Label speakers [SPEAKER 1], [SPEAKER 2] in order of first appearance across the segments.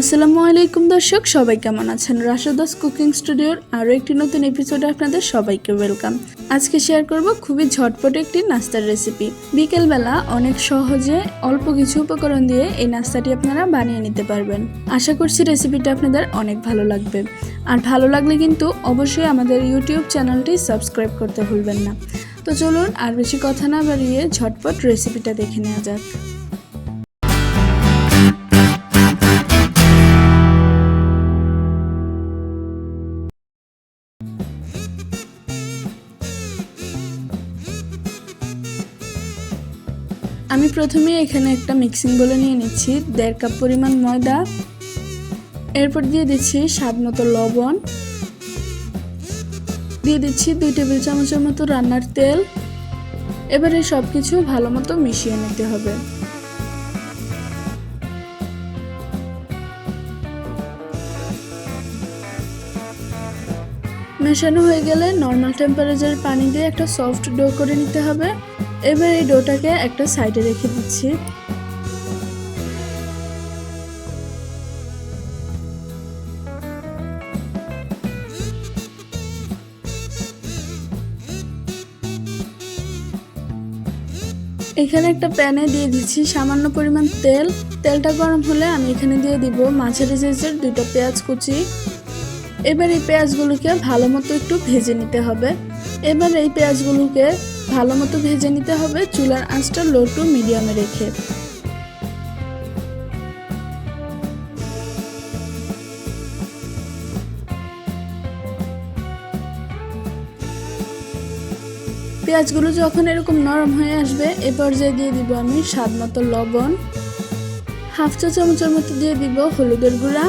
[SPEAKER 1] আসসালামু আলাইকুম দর্শক, সবাই কেমন আছেন? রাশাদাস কুকিং স্টুডিওর আরও একটি নতুন এপিসোডে আপনাদের সবাইকে ওয়েলকাম আজকে শেয়ার করব খুবই ঝটপট একটি নাস্তার রেসিপি বিকেলবেলা অনেক সহজে অল্প কিছু উপকরণ দিয়ে এই নাস্তাটি আপনারা বানিয়ে নিতে পারবেন। আশা করছি রেসিপিটা আপনাদের অনেক ভালো লাগবে। আর ভালো লাগলে কিন্তু অবশ্যই আমাদের ইউটিউব চ্যানেলটি সাবস্ক্রাইব করতে ভুলবেন না। তো চলুন আর বেশি কথা না বাড়িয়ে ঝটপট রেসিপিটা দেখে নেওয়া যাক। আমি প্রথমে এখানে একটা মিক্সিং বলে নিয়ে নিচ্ছি, দেড় কাপ পরিমাণ ময়দা, এরপর দিয়ে দিচ্ছি স্বাদ মতো লবণ, দিয়ে দিচ্ছি দুই টেবিল চামচের মতো রান্নার তেল, এবারে সব কিছু ভালো মতো মিশিয়ে নিতে হবে। মেশানো হয়ে গেলে নর্মাল টেম্পারেচারের পানি দিয়ে একটা সফট ডো করে নিতে হবে। এবার এই ডোটাকে একটা সাইডে রেখে দিচ্ছি। এখানে একটা প্যানে দিয়ে দিচ্ছি সামান্য পরিমাণ তেল। তেলটা গরম হলে আমি এখানে দিয়ে দিব মাঝারি সাইজের দুটো পেঁয়াজ কুচি। এবার এই পেঁয়াজগুলোকে ভালো মতো একটু ভেজে নিতে হবে। এবার এই পেঁয়াজগুলোকে ভালো মতো ভেজে নিতে হবে চুলার আঁচটা লো টু মিডিয়ামে রেখে। পেঁয়াজগুলো যখন এরকম নরম হয়ে আসবে, এ পর্যায়ে দিয়ে দিব আমি স্বাদ মতো লবণ। হাফ চা চামচের মতো দিয়ে দিব হলুদের গুঁড়া।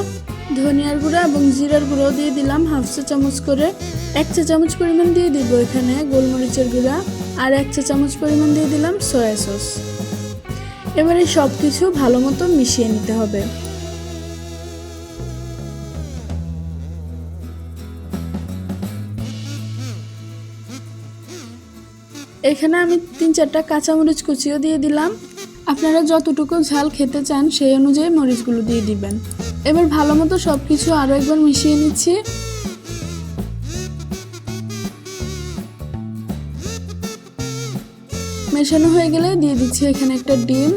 [SPEAKER 1] ধনিয়ার গুঁড়া এবং জিরার গুঁড়ো দিয়ে দিলাম হাফ চা চামচ করে। এক চা চামচ পরিমাণ দিয়ে দিব এখানে গোলমরিচের গুঁড়া আর এক চা চামচ পরিমাণ দিয়ে দিলাম সয়া সস। এবারে সব কিছু ভালো মতো মিশিয়ে নিতে হবে। এখানে আমি তিন চারটা কাঁচামরিচ কুচিও দিয়ে দিলাম। আপনারা যতটুকু ঝাল খেতে চান সেই অনুযায়ী মরিচগুলো দিয়ে দিবেন। এবার ভালো মতো সব কিছু আরও একবার মিশিয়ে নিচ্ছি। মেশানো হয়ে গেলে দিয়ে দিচ্ছি এখানে একটা ডিম।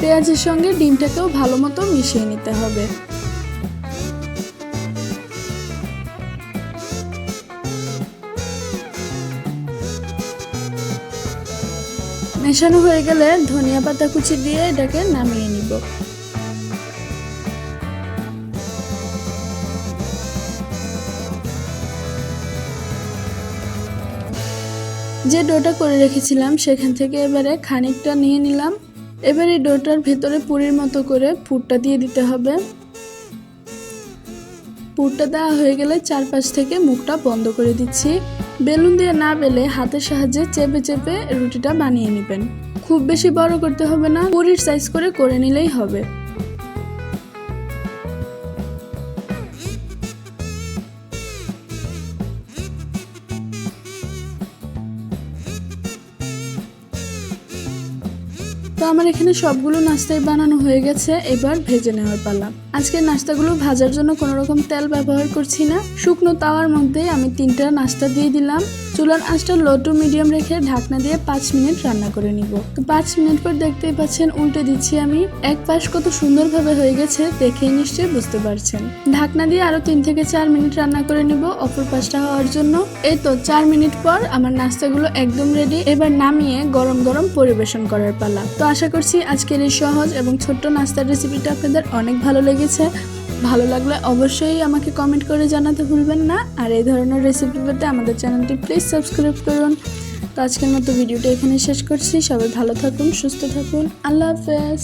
[SPEAKER 1] পেঁয়াজের সঙ্গে ডিমটাকেও ভালো মতো মিশিয়ে নিতে হবে। মেশানো হয়ে গেলে ধনিয়া পাতা কুচি দিয়ে এটাকে নামিয়ে নিব। যে ডোটা করে রেখেছিলাম, সেখান থেকে এবারে খানিকটা নিয়ে নিলাম। এবার এই ডোটার ভেতরে পুরীর মতো করে পুরটা দিয়ে দিতে হবে। পুরটা দেওয়া হয়ে গেলে চারপাশ থেকে মুখটা বন্ধ করে দিচ্ছি। বেলুন দিয়ে না বেলে হাতের সাহায্যে চেপে চেপে রুটিটা বানিয়ে নেবেন। খুব বেশি বড় করতে হবে না, পুরীর সাইজ করে করে নিলেই হবে। তো আমার এখানে সবগুলো নাস্তাই বানানো হয়ে গেছে এবার ভেজে নেওয়ার পালা। আজকের নাস্তাগুলো ভাজার জন্য কোনো রকম তেল ব্যবহার করছি না। শুকনো তাওয়ার মধ্যে আমি তিনটা নাস্তা দিয়ে দিলাম। চুলার আঁচটা লো টু মিডিয়াম রেখে ঢাকনা দিয়ে পাঁচ মিনিট রান্না করে নিব। তো পাঁচ মিনিট পর দেখতেই পাচ্ছেন উল্টে দিচ্ছি আমি। এক পাশ কত সুন্দরভাবে হয়ে গেছে দেখেই নিশ্চয়ই বুঝতে পারছেন। ঢাকনা দিয়ে আরও তিন থেকে চার মিনিট রান্না করে নিব অপর পাশটা হওয়ার জন্য। এই তো চার মিনিট পর আমার নাস্তাগুলো একদম রেডি এবার নামিয়ে গরম গরম পরিবেশন করার পালা। তো আশা করছি আজকের এই সহজ এবং ছোট্ট নাস্তার রেসিপিটা আপনাদের অনেক ভালো লেগেছে। ভালো লাগলে অবশ্যই আমাকে কমেন্ট করে জানাতে ভুলবেন না। আর এই ধরনের রেসিপি পেতে আমাদের চ্যানেলটি প্লিজ সাবস্ক্রাইব করুন। তো আজকের মতো ভিডিওটা এখানে শেষ করছি। সবাই ভালো থাকুন, সুস্থ থাকুন। আল্লাহ হাফেজ।